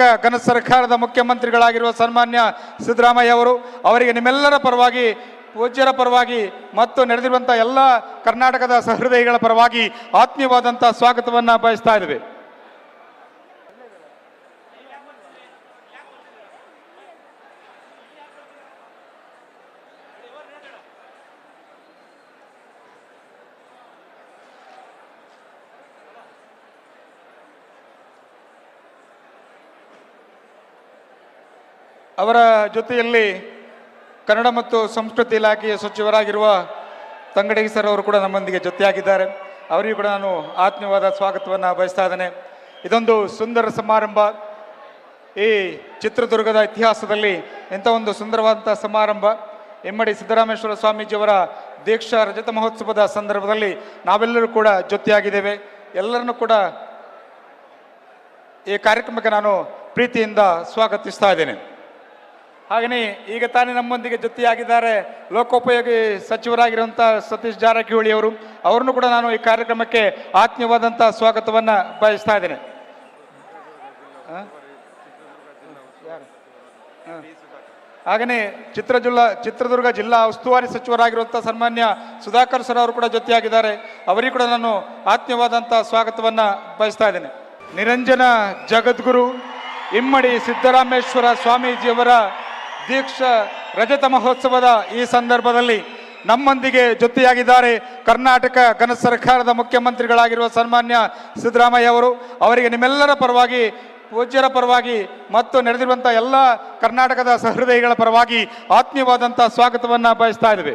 ಕರ್ನಾಟಕ ಘನ ಸರ್ಕಾರದ ಮುಖ್ಯಮಂತ್ರಿಗಳಾಗಿರುವ ಸನ್ಮಾನ್ಯ ಸಿದ್ದರಾಮಯ್ಯ ಅವರು, ಅವರಿಗೆ ನಿಮ್ಮೆಲ್ಲರ ಪರವಾಗಿ, ಪೂಜ್ಯರ ಪರವಾಗಿ ಮತ್ತು ನಡೆದಿರುವಂಥ ಎಲ್ಲ ಕರ್ನಾಟಕದ ಸಹೃದಯಿಗಳ ಪರವಾಗಿ ಆತ್ಮೀಯವಾದಂಥ ಸ್ವಾಗತವನ್ನು ಬಯಸ್ತಾ ಇದ್ದೇವೆ. ಅವರ ಜೊತೆಯಲ್ಲಿ ಕನ್ನಡ ಮತ್ತು ಸಂಸ್ಕೃತಿ ಇಲಾಖೆಯ ಸಚಿವರಾಗಿರುವ ತಂಗಡಗಿ ಸರ್ ಅವರು ಕೂಡ ನಮ್ಮೊಂದಿಗೆ ಜೊತೆಯಾಗಿದ್ದಾರೆ. ಅವರಿಗೂ ಕೂಡ ನಾನು ಆತ್ಮೀಯವಾದ ಸ್ವಾಗತವನ್ನು ಬಯಸ್ತಾ ಇದ್ದೇನೆ. ಇದೊಂದು ಸುಂದರ ಸಮಾರಂಭ. ಈ ಚಿತ್ರದುರ್ಗದ ಇತಿಹಾಸದಲ್ಲಿ ಇಂಥ ಒಂದು ಸುಂದರವಾದಂಥ ಸಮಾರಂಭ. ಇಮ್ಮಡಿ ಸಿದ್ದರಾಮೇಶ್ವರ ಸ್ವಾಮೀಜಿಯವರ ದೀಕ್ಷಾ ರಜತ ಮಹೋತ್ಸವದ ಸಂದರ್ಭದಲ್ಲಿ ನಾವೆಲ್ಲರೂ ಕೂಡ ಜೊತೆಯಾಗಿದ್ದೇವೆ. ಎಲ್ಲರನ್ನೂ ಕೂಡ ಈ ಕಾರ್ಯಕ್ರಮಕ್ಕೆ ನಾನು ಪ್ರೀತಿಯಿಂದ ಸ್ವಾಗತಿಸ್ತಾ ಇದ್ದೇನೆ. ಹಾಗೆಯೇ ಈಗ ತಾನೇ ನಮ್ಮೊಂದಿಗೆ ಜೊತೆಯಾಗಿದ್ದಾರೆ ಲೋಕೋಪಯೋಗಿ ಸಚಿವರಾಗಿರುವಂಥ ಸತೀಶ್ ಜಾರಕಿಹೊಳಿ ಅವರು. ಅವರನ್ನು ಕೂಡ ನಾನು ಈ ಕಾರ್ಯಕ್ರಮಕ್ಕೆ ಆತ್ಮೀಯವಾದಂಥ ಸ್ವಾಗತವನ್ನು ಬಯಸ್ತಾ ಇದ್ದೇನೆ. ಹಾಗೆಯೇ ಚಿತ್ರ ಜಿಲ್ಲಾ ಚಿತ್ರದುರ್ಗ ಜಿಲ್ಲಾ ಉಸ್ತುವಾರಿ ಸಚಿವರಾಗಿರುವಂಥ ಸನ್ಮಾನ್ಯ ಸುಧಾಕರ್ ಸರ್ ಅವರು ಕೂಡ ಜೊತೆಯಾಗಿದ್ದಾರೆ. ಅವರಿಗೂ ಕೂಡ ನಾನು ಆತ್ಮೀಯವಾದಂಥ ಸ್ವಾಗತವನ್ನು ಬಯಸ್ತಾ ಇದ್ದೇನೆ. ನಿರಂಜನ ಜಗದ್ಗುರು, ಇಮ್ಮಡಿ ಸಿದ್ದರಾಮೇಶ್ವರ ಸ್ವಾಮೀಜಿಯವರ ದೀಕ್ಷಾ ರಜತ ಮಹೋತ್ಸವದ ಈ ಸಂದರ್ಭದಲ್ಲಿ ನಮ್ಮೊಂದಿಗೆ ಜೊತೆಯಾಗಿದ್ದಾರೆ ಕರ್ನಾಟಕ ಘನ ಸರ್ಕಾರದ ಮುಖ್ಯಮಂತ್ರಿಗಳಾಗಿರುವ ಸನ್ಮಾನ್ಯ ಸಿದ್ದರಾಮಯ್ಯ ಅವರು. ಅವರಿಗೆ ನಿಮ್ಮೆಲ್ಲರ ಪರವಾಗಿ, ಪೂಜ್ಯರ ಪರವಾಗಿ ಮತ್ತು ನಡೆದಿರುವಂಥ ಎಲ್ಲ ಕರ್ನಾಟಕದ ಸಹೃದಯಿಗಳ ಪರವಾಗಿ ಆತ್ಮೀಯವಾದಂಥ ಸ್ವಾಗತವನ್ನು ಬಯಸ್ತಾ ಇದ್ದೇವೆ.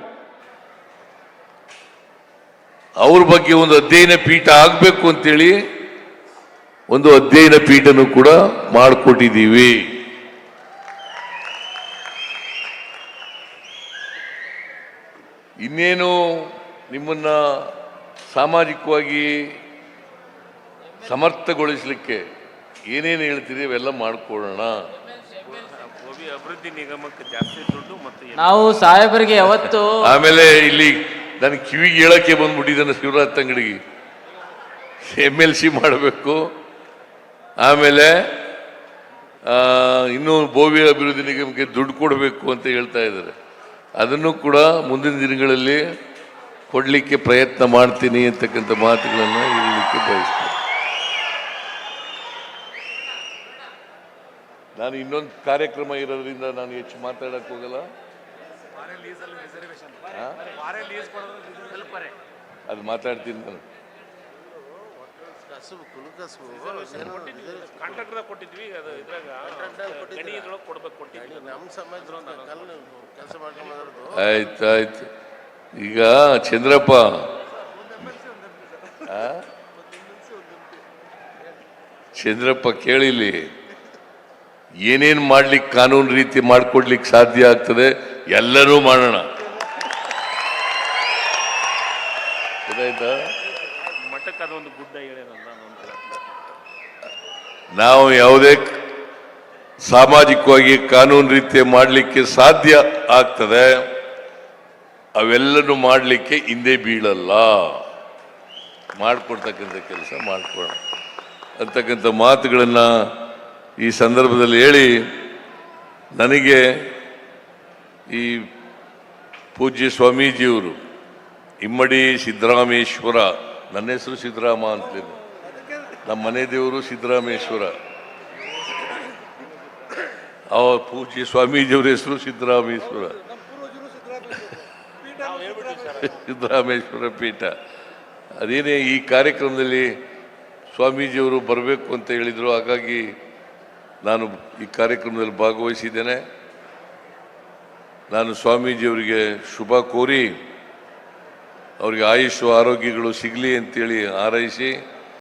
ಅವ್ರ ಬಗ್ಗೆ ಒಂದು ಅಧ್ಯಯನ ಪೀಠ ಆಗಬೇಕು ಅಂತೇಳಿ ಒಂದು ಅಧ್ಯಯನ ಪೀಠನು ಕೂಡ ಮಾಡಿಕೊಟ್ಟಿದ್ದೀವಿ. ಇನ್ನೇನು ನಿಮ್ಮನ್ನು ಸಾಮಾಜಿಕವಾಗಿ ಸಮರ್ಥಗೊಳಿಸಲಿಕ್ಕೆ ಏನೇನು ಹೇಳ್ತೀರಿ ಅವೆಲ್ಲ ಮಾಡಿಕೊಳ್ಳೋಣ. ಅಭಿವೃದ್ಧಿ ನಿಗಮಕ್ಕೆ ಜಾಸ್ತಿ ದುಡ್ಡು ಮತ್ತು ನಾವು ಸಾಹೇಬರಿಗೆ ಯಾವತ್ತು ಆಮೇಲೆ ಇಲ್ಲಿ ನನ್ನ ಕಿವಿಗೆ ಹೇಳಕ್ಕೆ ಬಂದ್ಬಿಟ್ಟಿದ್ದಾನೆ ಶಿವರಾಜ್ ತಂಗಡಿಗೆ. ಎಂ ಎಲ್ ಸಿ ಮಾಡಬೇಕು. ಆಮೇಲೆ ಇನ್ನೂ ಬೋವಿ ಅಭಿವೃದ್ಧಿ ನಿಗಮಕ್ಕೆ ದುಡ್ಡು ಕೊಡಬೇಕು ಅಂತ ಹೇಳ್ತಾ ಇದ್ದಾರೆ. ಅದನ್ನು ಕೂಡ ಮುಂದಿನ ದಿನಗಳಲ್ಲಿ ಕೊಡಲಿಕ್ಕೆ ಪ್ರಯತ್ನ ಮಾಡ್ತೀನಿ ಅಂತಕ್ಕಂಥ ಮಾತುಗಳನ್ನು ಹೇಳಲಿಕ್ಕೆ ಬಯಸ್ತೇನೆ. ನಾನು ಇನ್ನೊಂದು ಕಾರ್ಯಕ್ರಮ ಇರೋದ್ರಿಂದ ನಾನು ಹೆಚ್ಚು ಮಾತಾಡಕ್ಕೆ ಹೋಗಲ್ಲ. ಅದು ಮಾತಾಡ್ತೀನಿ ನಾನು. ಕಾಂಟ್ರಾಕ್ಟರ್ದಾಗ ಕೊಟ್ಟಿದ್ವಿ ಅದು ಇದ್ರಾಗ ಗಣಿ ಇದ್ರೊಳಗೆ ಕೊಡ್ಬೇಕು ಕೊಟ್ಟಿದ್ವಿ. ನಮ್ಮ ಕೆಲಸ ಮಾಡ್ಕೊಂಡ್ಬಂದಿರೋದು ಆಯ್ತು ಆಯ್ತು ಈಗ ಚಂದ್ರಪ್ಪ. ಆ? ಚಂದ್ರಪ್ಪ ಕೇಳಿಲಿ ಏನೇನ್ ಮಾಡ್ಲಿಕ್ಕೆ ಕಾನೂನು ರೀತಿ ಮಾಡಿಕೊಡ್ಲಿಕ್ಕೆ ಸಾಧ್ಯ ಆಗ್ತದೆ ಎಲ್ಲರೂ ಮಾಡೋಣ. ಗೊತ್ತಾಯ್ತಾ? ನಾವು ಯಾವುದೇ ಸಾಮಾಜಿಕವಾಗಿ ಕಾನೂನು ರೀತಿ ಮಾಡಲಿಕ್ಕೆ ಸಾಧ್ಯ ಆಗ್ತದೆ, ಅವೆಲ್ಲನೂ ಮಾಡಲಿಕ್ಕೆ ಹಿಂದೆ ಬೀಳಲ್ಲ. ಮಾಡಿಕೊಡ್ತಕ್ಕಂಥ ಕೆಲಸ ಮಾಡಿಕೊಡ ಅಂತಕ್ಕಂಥ ಮಾತುಗಳನ್ನು ಈ ಸಂದರ್ಭದಲ್ಲಿ ಹೇಳಿ, ನನಗೆ ಈ ಪೂಜ್ಯ ಸ್ವಾಮೀಜಿಯವರು, ಇಮ್ಮಡಿ ಸಿದ್ದರಾಮೇಶ್ವರ ನನ್ನ ಹೆಸರು ಸಿದ್ದರಾಮ ಅಂತೇಳಿ ನಮ್ಮ ಮನೆ ದೇವರು ಸಿದ್ದರಾಮೇಶ್ವರ. ಅವ ಪೂಜೆ ಸ್ವಾಮೀಜಿಯವರ ಹೆಸರು ಸಿದ್ದರಾಮೇಶ್ವರ. ಸಿದ್ದರಾಮೇಶ್ವರ ಪೀಠ. ಅದೇನೇ ಈ ಕಾರ್ಯಕ್ರಮದಲ್ಲಿ ಸ್ವಾಮೀಜಿಯವರು ಬರಬೇಕು ಅಂತ ಹೇಳಿದರು, ಹಾಗಾಗಿ ನಾನು ಈ ಕಾರ್ಯಕ್ರಮದಲ್ಲಿ ಭಾಗವಹಿಸಿದ್ದೇನೆ. ನಾನು ಸ್ವಾಮೀಜಿಯವರಿಗೆ ಶುಭ ಕೋರಿ ಅವರಿಗೆ ಆಯುಷು ಆರೋಗ್ಯಗಳು ಸಿಗಲಿ ಅಂತೇಳಿ ಹಾರೈಸಿ